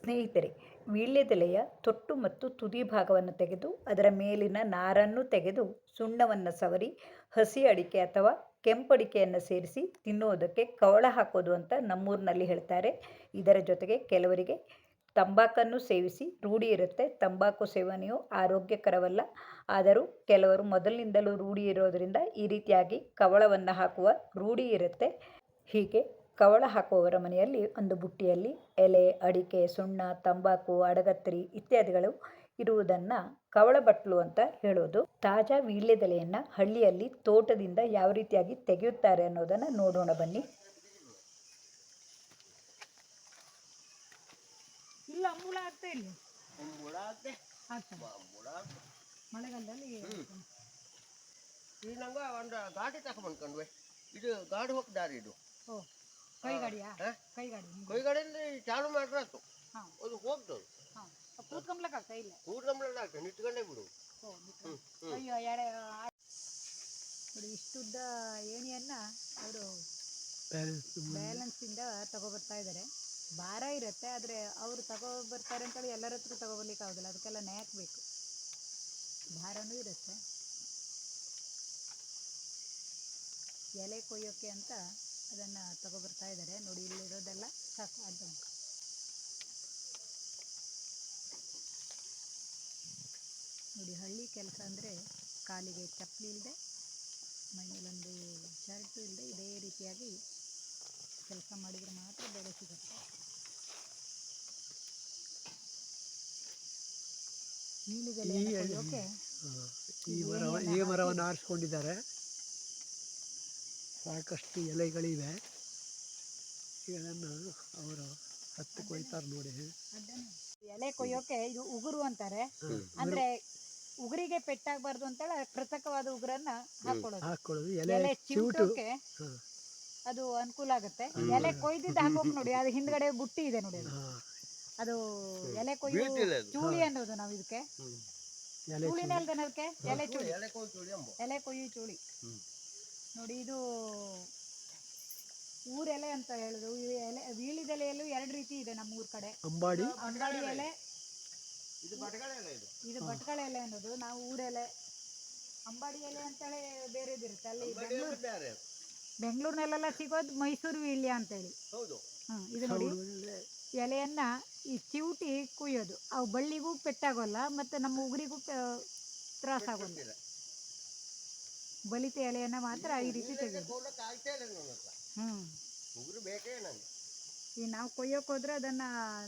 ಸ್ನೇಹಿತರೆ, ವೀಳ್ಯದೆಲೆಯ ತೊಟ್ಟು ಮತ್ತು ತುದಿ ಭಾಗವನ್ನು ತೆಗೆದು, ಅದರ ಮೇಲಿನ ನಾರನ್ನು ತೆಗೆದು ಸುಣ್ಣವನ್ನು ಸವರಿ, ಹಸಿ ಅಡಿಕೆ ಅಥವಾ ಕೆಂಪಡಿಕೆಯನ್ನು ಸೇರಿಸಿ ತಿನ್ನುವುದಕ್ಕೆ ಕವಳ ಹಾಕೋದು ಅಂತ ನಮ್ಮೂರಿನಲ್ಲಿ ಹೇಳ್ತಾರೆ. ಇದರ ಜೊತೆಗೆ ಕೆಲವರಿಗೆ ತಂಬಾಕನ್ನು ಸೇವಿಸಿ, ರೂಢಿ ಇರುತ್ತೆ. ತಂಬಾಕು ಸೇವನೆಯು ಆರೋಗ್ಯಕರವಲ್ಲ. ಆದರೂ ಕೆಲವರು ಮೊದಲಿನಿಂದಲೂ ರೂಢಿ ಇರೋದರಿಂದ ಈ ರೀತಿಯಾಗಿ ಕವಳವನ್ನು ಹಾಕುವ ರೂಢಿ ಇರುತ್ತೆ. ಹೀಗೆ ಕವಳ ಹಾಕುವವರ ಮನೆಯಲ್ಲಿ ಒಂದು ಬುಟ್ಟಿಯಲ್ಲಿ ಎಲೆ ಅಡಿಕೆ ಸುಣ್ಣ ತಂಬಾಕು ಅಡಗತ್ರಿ ಇತ್ಯಾದಿಗಳು ಇರುವುದನ್ನು ಕವಳ ಬಟ್ಲು ಅಂತ ಹೇಳೋದು. ತಾಜಾ ವೀಳ್ಯದೆಲೆಯನ್ನು ಹಳ್ಳಿಯಲ್ಲಿ ತೋಟದಿಂದ ಯಾವ ರೀತಿಯಾಗಿ ತೆಗೆಯುತ್ತಾರೆ ಅನ್ನೋದನ್ನು ನೋಡೋಣ ಬನ್ನಿ. ಇಲ್ಲ ಅಂಬುಳ ಆಗ್ತಾ ಇಲ್ಲ. ಆಗ್ತೆ ಮಳೆಗಾಲದಲ್ಲಿ ಈ ನಂಗೆ ಒಂದು ಗಾಡಿ ತಗೊಂಡ್ಕೊಂಡ್ವಿ ಇದು ಗಾಡಿ ಹೋಗಿ ದಾರಿ ಇದು. ಓ. ಕೈ ಗಾಡಿಯಾ? ಕೈ ಗಾಡಿ. ಕೊಯ್ಗಡೆಯಿಂದ ಚಾಲು ಮಾಡ್ರಾತು ಹಾ. ಅದು ಹೋಗ್ತದೆ ಹಾ. ಕೂತ್ಕೊಂಬ್ಲಕ್ ಆಗ್ತಾ ಇಲ್ಲ? ಕೂಡ್ಗಂಬಳ ಆಗ್ತದೆ. ನಿಟ್ಕೊಂಡೇ ಬಿಡು. ಓ ಬಿಟ್ಟು. ಅಯ್ಯೋ ಎಡೆ ಆ- ನೋಡಿ ಇಷ್ಟುದ್ದ ಏಣಿಯನ್ನ ಅವರು ಬ್ಯಾಲೆನ್ಸಿಂದ ತಗೊಬರ್ತಾ ಇದ್ದಾರೆ ಭಾರ ಇರುತ್ತೆ ಆದರೆ ಅವರು ತಗೊಬರ್ತಾರೆ ಅಂತೇಳಿ ಎಲ್ಲರ ಹತ್ರ ತಗೊಬರ್ಲಿಕ್ಕೆ ಆಗೋದಿಲ್ಲ. ಅದಕ್ಕೆಲ್ಲ ನ್ಯಾಕ್ ಬೇಕು ಭಾರನೂ ಇರುತ್ತೆ. ಎಲೆ ಕೊಯ್ಯೋಕೆ ಅಂತ ಅದನ್ನು ತಗೊಬರ್ತಾ ಇದ್ದಾರೆ ನೋಡಿ ಇಲ್ಲಿರೋದೆಲ್ಲ ಸಾಕು ಅಂತ ನೋಡಿ ಹಳ್ಳಿ ಕೆಲಸ ಅಂದರೆ ಕಾಲಿಗೆ ಚಪ್ಪಲಿ ಇಲ್ಲದೆ ಮೈಮೇಲೊಂದು ಶರ್ಟ್ ಇಲ್ಲದೆ ಇದೇ ರೀತಿಯಾಗಿ ಕೆಲಸ ಮಾಡಿದರೆ ಮಾತ್ರ ಬೆಳೆ ಸಿಗುತ್ತೆ. ಈ ಮರವನ್ನು ಆರಿಸ್ಕೊಂಡಿದ್ದಾರೆ. ಸಾಕಷ್ಟು ಎಲೆಗಳಿವೆ. ಇದನ್ನು ಅವರು ಹತ್ತು ಕೊಯ್ತಾರೆ ನೋಡಿ. ಎಲೆ ಕೊಯ್ಯೋಕೆ ಇದು ಉಗುರು ಅಂತಾರೆ. ಅಂದ್ರೆ ಉಗುರಿಗೆ ಪೆಟ್ಟಾಗಬಾರ್ದು ಅಂತೇಳಿ ಕೃತಕವಾದ ಉಗುರನ್ನ ಹಾಕೊಳ್ಳೋದು. ಹಾಕೊಳ್ಳೋದು. ಎಲೆ ಎಲೆ ಚಿವುಟೋಕೆ ಅದು ಅನುಕೂಲ ಆಗುತ್ತೆ. ಎಲೆ ಕೊಯ್ದಿದ್ದು ಹಾಕೋಕ್ ನೋಡಿ ಅದು ಹಿಂದ್ಗಡೆ ಬುಟ್ಟಿ ಇದೆ ನೋಡಿ ಅದು. ಅದು ಎಲೆ ಕೊಯ್ದು ಚೂಳಿ ಅನ್ನೋದು ನಾವು ಇದಕ್ಕೆ. ಎಲೆ ಚೂಳಿನ ಅಲ್ದನ ಅದಕ್ಕೆ? ಎಲೆ ಚೂಳಿ. ಎಲೆ ಕೊಯ್ಯಿ ಚೂಳಿ. ನೋಡಿ ಇದು ಊರೆಲೆ ಅಂತ ಹೇಳುದು. ಈ ಎಲೆ ವೀಳಿದೆಲೆಯಲ್ಲೂ ಎರಡು ರೀತಿ ಇದೆ ನಮ್ಮ ಊರ್ ಕಡೆ. ಅಂಬಾಡಿ? ಅಂಬಾಡಿ ಎಲೆ. ಇದು ಬಟಗಳ ಎಲೆ ಇದು. ಇದು ಭಟ್ಕಳ ಎಲೆ ಅನ್ನೋದು. ನಾವು ಊರೆಲೆ ಅಂಬಾಡಿ ಎಲೆ ಅಂತೇಳಿ ಬೇರೆದಿರುತ್ತೆ. ಅಲ್ಲಿ ಬೆಂಗಳೂರು ಬೆಂಗಳೂರಿನಲ್ಲೆಲ್ಲ ಸಿಗೋದು ಮೈಸೂರು ವೀಳ್ಯ ಅಂತೇಳಿ. ಹೌದು. ಹಾಂ ಇದು ನೋಡಿ. ಎಲೆಯನ್ನ ಈ ಚಿವುಟಿ ಕುಯ್ಯೋದು. ಅವು ಬಳ್ಳಿಗೂ ಪೆಟ್ಟಾಗೋಲ್ಲ ಮತ್ತೆ ನಮ್ಮ ಉಗುರಿಗೂ ತ್ರಾಸಾಗೋಲ್ಲ ಬಲಿತ ಎಲೆಯನ್ನ ಮಾತ್ರ ಈ ರೀತಿ ತೆಗೆದು ಹ್ಞೂ ಈ ನಾವು ಕೊಯ್ಯೋಕೆ ಹೋದ್ರೆ ಅದನ್ನ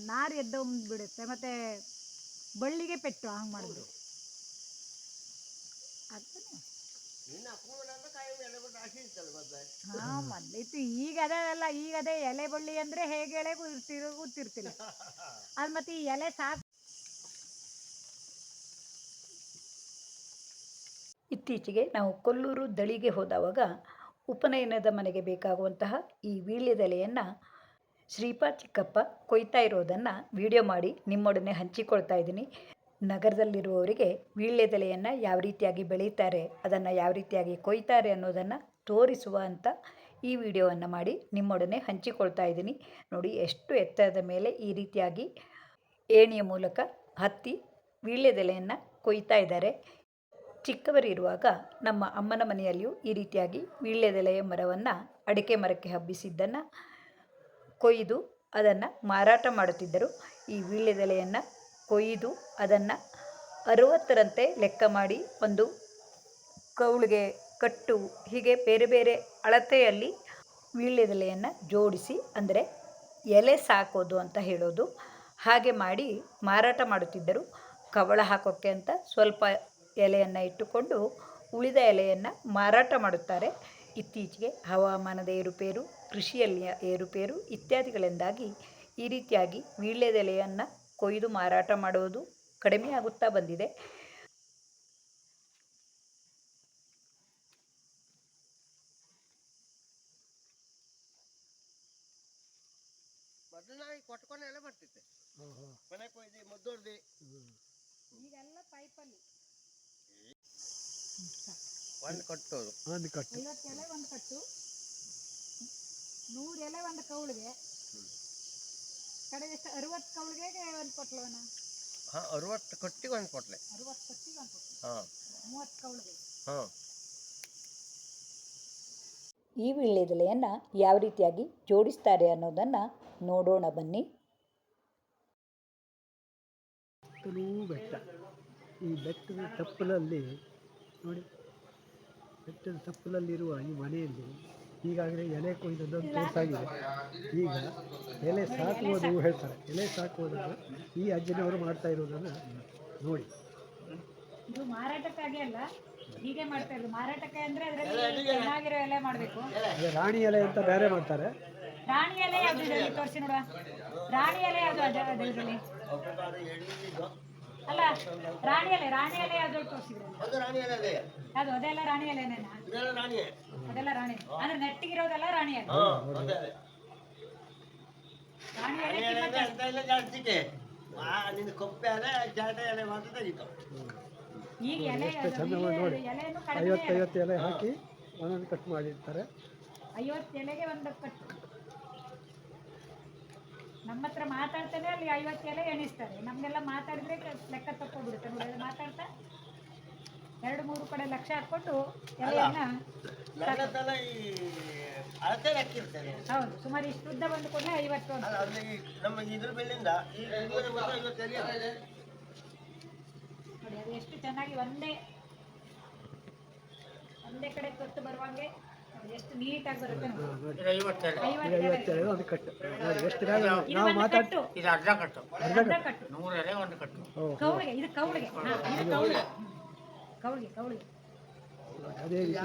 ನಾರು ಎದ್ದ ಬಿಡುತ್ತೆ, ಮತ್ತೆ ಬಳ್ಳಿಗೆ ಪೆಟ್ಟು ಹಂಗೆ ಮಾಡಿದ್ರು ಹಾ ಈಗ ಅದಲ್ಲ ಈಗ ಅದೇ ಎಲೆ ಬಳ್ಳಿ ಅಂದ್ರೆ ಹೇಗೆ ಎಲೆ ಗೊತ್ತಿರೋ ಗೊತ್ತಿರ್ತಿಲ್ಲ ಅದು ಮತ್ತೆ ಈ ಎಲೆ ಸಾಕು ಇತ್ತೀಚೆಗೆ ನಾವು ಕೊಲ್ಲೂರು ದಳಿಗೆ ಹೋದವಾಗ ಉಪನಯನದ ಮನೆಗೆ ಬೇಕಾಗುವಂತಹ ಈ ವೀಳ್ಯದೆಲೆಯನ್ನು ಶ್ರೀಪಾ ಚಿಕ್ಕಪ್ಪ ಕೊಯ್ತಾ ಇರೋದನ್ನು ವಿಡಿಯೋ ಮಾಡಿ ನಿಮ್ಮೊಡನೆ ಹಂಚಿಕೊಳ್ತಾ ಇದ್ದೀನಿ. ನಗರದಲ್ಲಿರುವವರಿಗೆ ವೀಳ್ಯದೆಲೆಯನ್ನು ಯಾವ ರೀತಿಯಾಗಿ ಬೆಳೀತಾರೆ ಅದನ್ನು ಯಾವ ರೀತಿಯಾಗಿ ಕೊಯ್ತಾರೆ ಅನ್ನೋದನ್ನು ತೋರಿಸುವ ಅಂತ ಈ ವಿಡಿಯೋವನ್ನು ಮಾಡಿ ನಿಮ್ಮೊಡನೆ ಹಂಚಿಕೊಳ್ತಾ ಇದ್ದೀನಿ. ನೋಡಿ, ಎಷ್ಟು ಎತ್ತರದ ಮೇಲೆ ಈ ರೀತಿಯಾಗಿ ಏಣಿಯ ಮೂಲಕ ಹತ್ತಿ ವೀಳ್ಯದೆಲೆಯನ್ನು ಕೊಯ್ತಾ ಇದ್ದಾರೆ. ಚಿಕ್ಕವರಿರುವಾಗ ನಮ್ಮ ಅಮ್ಮನ ಮನೆಯಲ್ಲಿಯೂ ಈ ರೀತಿಯಾಗಿ ವೀಳ್ಯದೆಲೆಯ ಮರವನ್ನು ಅಡಿಕೆ ಮರಕ್ಕೆ ಹಬ್ಬಿಸಿದ್ದನ್ನು ಕೊಯ್ದು ಅದನ್ನು ಮಾರಾಟ ಮಾಡುತ್ತಿದ್ದರು. ಈ ವೀಳ್ಯದೆಲೆಯನ್ನು ಕೊಯ್ದು ಅದನ್ನು ಅರುವತ್ತರಂತೆ ಲೆಕ್ಕ ಮಾಡಿ ಒಂದು ಕೌಳಿಗೆ ಕಟ್ಟು, ಹೀಗೆ ಬೇರೆ ಬೇರೆ ಅಳತೆಯಲ್ಲಿ ವೀಳ್ಯದೆಲೆಯನ್ನು ಜೋಡಿಸಿ, ಅಂದರೆ ಎಲೆ ಸಾಕೋದು ಅಂತ ಹೇಳೋದು, ಹಾಗೆ ಮಾಡಿ ಮಾರಾಟ ಮಾಡುತ್ತಿದ್ದರು. ಕವಳ ಹಾಕೋಕ್ಕೆ ಅಂತ ಸ್ವಲ್ಪ ಎಲೆಯನ್ನು ಇಟ್ಟುಕೊಂಡು ಉಳಿದ ಎಲೆಯನ್ನು ಮಾರಾಟ ಮಾಡುತ್ತಾರೆ. ಇತ್ತೀಚೆಗೆ ಹವಾಮಾನದ ಏರುಪೇರು ಕೃಷಿಯಲ್ಲಿಯ ಏರುಪೇರು ಇತ್ಯಾದಿಗಳಿಂದಾಗಿ ಈ ರೀತಿಯಾಗಿ ವೀಳ್ಯದೆಲೆಯನ್ನು ಕೊಯ್ದು ಮಾರಾಟ ಮಾಡುವುದು ಕಡಿಮೆಯಾಗುತ್ತಾ ಬಂದಿದೆ. ಕೊಟ್ಕೊಂಡು ಎಲ್ಲ ಬರ್ತಿದ್ದೆ ಮನೆ ಕೊಯ್ದು ಮದ್ದೊಡ್ದು ಈಗೆಲ್ಲ ಪೈಪಲ್ಲಿ. ಒಂದು ಕಟ್ಟು ಒಂದು ಕಟ್ಟು. ಐವತ್ತು ಎಲೆ ಒಂದು ಕಟ್ಟು. ನೂರು ಎಲೆ ಒಂದು ಕೌಳಿಗೆ. ಕಡೆ ಎಷ್ಟು? ಅರವತ್ತು ಕೌಳಿಗೆ ಒಂದು ಕೊಟ್ಲವನ ಹಾಂ ಅರವತ್ತು ಕಟ್ಟಿಗೆ ಒಂದು ಕೊಟ್ಲೆ. ಅರವತ್ತು ಕಟ್ಟಿಗೆ ಒಂದು ಪೊಟ್ಲ ಹಾಂ. ಮೂವತ್ತು ಕೌಳಿಗೆ. ಹಾಂ. ಈ ವೀಳ್ಯದೆಲೆಯನ್ನು ಯಾವ ರೀತಿಯಾಗಿ ಜೋಡಿಸ್ತಾರೆ ಅನ್ನೋದನ್ನು ನೋಡೋಣ ಬನ್ನಿ. ಬೆಟ್ಟ. ಈ ಬೆಟ್ಟದ ತಪ್ಪಲಲ್ಲಿ ನೋಡಿ. ಬೆಟ್ಟದ ತಪ್ಪಲಲ್ಲಿರುವ ಈ ಮನೆಯಲ್ಲಿ ಈಗಾಗಲೇ ಎಲೆ ಕೊಯ್ದದ್ದನ್ನು ತೋರಿಸಾಗಿದೆ. ಈಗ ಎಲೆ ಸಾಕುವುದು ಹೇಳ್ತಾರೆ. ಎಲೆ ಸಾಕುವುದನ್ನು ಈ ಅಜ್ಜನವರು ಮಾಡ್ತಾ ಇರೋದನ್ನು ನೋಡಿ. ಇದು ಮಾರಾಟಕ್ಕಾಗಿ ಅಲ್ಲ ಹೀಗೆ ಮಾಡ್ತಾ ಇರೋದು. ಮಾರಾಟಕ್ಕೆ ಅಂದ್ರೆ ಅದರಲ್ಲಿ ಚೆನ್ನಾಗಿರೋ ಎಲೆ ಮಾಡಬೇಕು. ಅದೇ ರಾಣಿ ಎಲೆ ಅಂತ ಬೇರೆ ಮಾಡ್ತಾರೆ. ರಾಣಿ ಎಲೆ ಯಾವ್ದು ತೋರಿಸಿ ನೋಡುವ. ರಾಣಿ ಎಲೆ ಯಾವ್ದು ಅದ ಅದರಲ್ಲಿ ಅಲ್ಲ ರಾಣಿ ಅಲೆ ರಾಣಿ ಎಲೆ ಯಾವ್ದು ತೋರಿಸಿದ್ರು. ಅದು ರಾಣಿ ಅದೇ. ಅದು ಅದೆಲ್ಲ ರಾಣಿ ಇದೆಲ್ಲ ರಾಣಿಯೇ ಅದೆಲ್ಲ ರಾಣಿ. ಅಂದ್ರೆ ನೆಟ್ಟಿಗಿರೋದೆಲ್ಲ ರಾಣಿ ಅಲೆ ಹಾಂ ಅದೇ ಅದೇ. ರಾಣಿ ಅಲೆ ಅಂತ ಎಲ್ಲ ಜಾಸ್ತಿಗೆ. ಆ ನಿನ್ನ ಕೊಪ್ಪೆ ಎಲೆ ಜಾಟ ಎಲೆ ಮಾತ್ರ ತೆಗಿತಾವ. ಈಗ ಎಲೆ ಅದು ನೋಡಿ. ಐವತ್ತೈವತ್ತು ಎಲೆ ಹಾಕಿ ಒಂದೊಂದು ಕಟ್ ಮಾಡಿರ್ತಾರೆ. ಐವತ್ತು ಎಲೆಗೆ ಒಂದು ಕಟ್ಟು ನಮ್ಮ ಹತ್ರ ಮಾತಾಡ್ತಾನೆ ಅಲ್ಲಿ ಐವತ್ತು ಎಲೆ ಎಣಿಸ್ತಾರೆ. ನಮ್ಗೆಲ್ಲ ಮಾತಾಡಿದ್ರೆ ಲೆಕ್ಕ ತಕ್ಕೊಬಿಡುತ್ತೆ. ನೋಡಿ ಮಾತಾಡ್ತಾ ಎರಡು ಮೂರು ಕಡೆ ಲಕ್ಷ ಹಾಕ್ಕೊಂಡು ಹೌದು ಸುಮಾರು ಇಷ್ಟು ಉದ್ದ ಬಂದು ಕೂಡಲೇ ಐವತ್ತು. ನೋಡಿ ಅದು ಎಷ್ಟು ಚೆನ್ನಾಗಿ ಒಂದೇ ಒಂದೇ ಕಡೆ ಕೊಟ್ಟು ಬರುವಂಗೆ ಎಷ್ಟು ನೀಟಾಗಿ ಬರುತ್ತೆ ನೋಡಿ. ವೀಳ್ಯದೆಲೆಯನ್ನ ಇದು ಐವತ್ತು ಎಲೆ ಐವತ್ತು ಎಲೆ ಐವತ್ತು ಎಲೆ ಒಂದು ಕಟ್ಟು. ನೋಡಿ ಎಷ್ಟು ಬೇಗ ನಾವು ಒಂದು ಇದು ಅರ್ಧ ಕಟ್ಟು. ಅರ್ಧ ಕಟ್ಟು. ನೂರು ಎಲೆ ಒಂದು ಕಟ್ಟು. ಕೌಳಿಗೆ ಇದು ಕೌಳಿಗೆ. ಹಾ, ಇದು ಕೌಳಿಗೆ. ಕೌಳಿಗೆ. ಕೌಳಿಗೆ ಅದೇ ರೀತಿ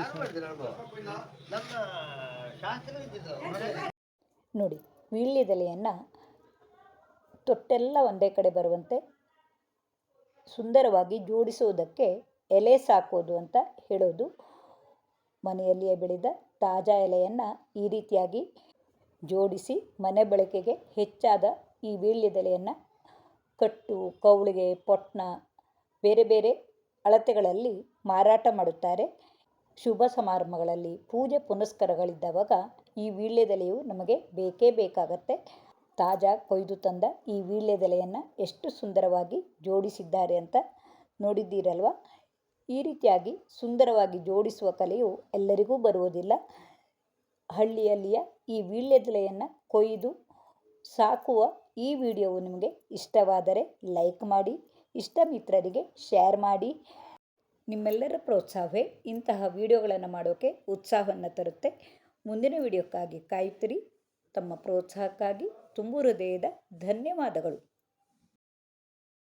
ನಮ್ಮ ಶಾಸ್ತ್ರ ಇದ್ದಿದ್ದು. ನೋಡಿ ವೀಳ್ಯದೆಲೆಯನ್ನು ತೊಟ್ಟೆಲ್ಲ ಒಂದೇ ಕಡೆ ಬರುವಂತೆ ಸುಂದರವಾಗಿ ಜೋಡಿಸುವುದಕ್ಕೆ ಎಲೆ ಸಾಕೋದು ಅಂತ ಹೇಳೋದು ಮನೆಯಲ್ಲಿಯೇ ಬೆಳೆದ ತಾಜಾ ಎಲೆಯನ್ನು ಈ ರೀತಿಯಾಗಿ ಜೋಡಿಸಿ ಮನೆ ಬಳಕೆಗೆ ಹೆಚ್ಚಾದ ಈ ವೀಳ್ಯದೆಲೆಯನ್ನು ಕಟ್ಟು, ಕೌಳಿಗೆ ಪೊಟ್ಣ ಬೇರೆ ಬೇರೆ ಅಳತೆಗಳಲ್ಲಿ ಮಾರಾಟ ಮಾಡುತ್ತಾರೆ. ಶುಭ ಸಮಾರಂಭಗಳಲ್ಲಿ ಪೂಜೆ ಪುನಸ್ಕಾರಗಳಿದ್ದಾವಾಗ ಈ ವೀಳ್ಯದೆಲೆಯು ನಮಗೆ ಬೇಕೇ ಬೇಕಾಗತ್ತೆ. ತಾಜಾ ಕೊಯ್ದು ತಂದ ಈ ವೀಳ್ಯದೆಲೆಯನ್ನು ಎಷ್ಟು ಸುಂದರವಾಗಿ ಜೋಡಿಸಿದ್ದಾರೆ ಅಂತ ನೋಡಿದ್ದೀರಲ್ವ? ಈ ರೀತಿಯಾಗಿ ಸುಂದರವಾಗಿ ಜೋಡಿಸುವ ಕಲೆಯು ಎಲ್ಲರಿಗೂ ಬರುವುದಿಲ್ಲ. ಹಳ್ಳಿಯಲ್ಲಿಯ ಈ ವೀಳ್ಯದೆಲೆಯನ್ನು ಕೊಯ್ದು ಸಾಕುವ ಈ ವಿಡಿಯೋವು ನಿಮಗೆ ಇಷ್ಟವಾದರೆ ಲೈಕ್ ಮಾಡಿ ಇಷ್ಟ ಮಿತ್ರರಿಗೆ ಶೇರ್ ಮಾಡಿ. ನಿಮ್ಮೆಲ್ಲರ ಪ್ರೋತ್ಸಾಹವೇ ಇಂತಹ ವಿಡಿಯೋಗಳನ್ನು ಮಾಡೋಕ್ಕೆ ಉತ್ಸಾಹವನ್ನು ತರುತ್ತೆ. ಮುಂದಿನ ವಿಡಿಯೋಕ್ಕಾಗಿ ಕಾಯ್ತಿರಿ ತಮ್ಮ ಪ್ರೋತ್ಸಾಹಕ್ಕಾಗಿ ತುಂಬು ಹೃದಯದ ಧನ್ಯವಾದಗಳು.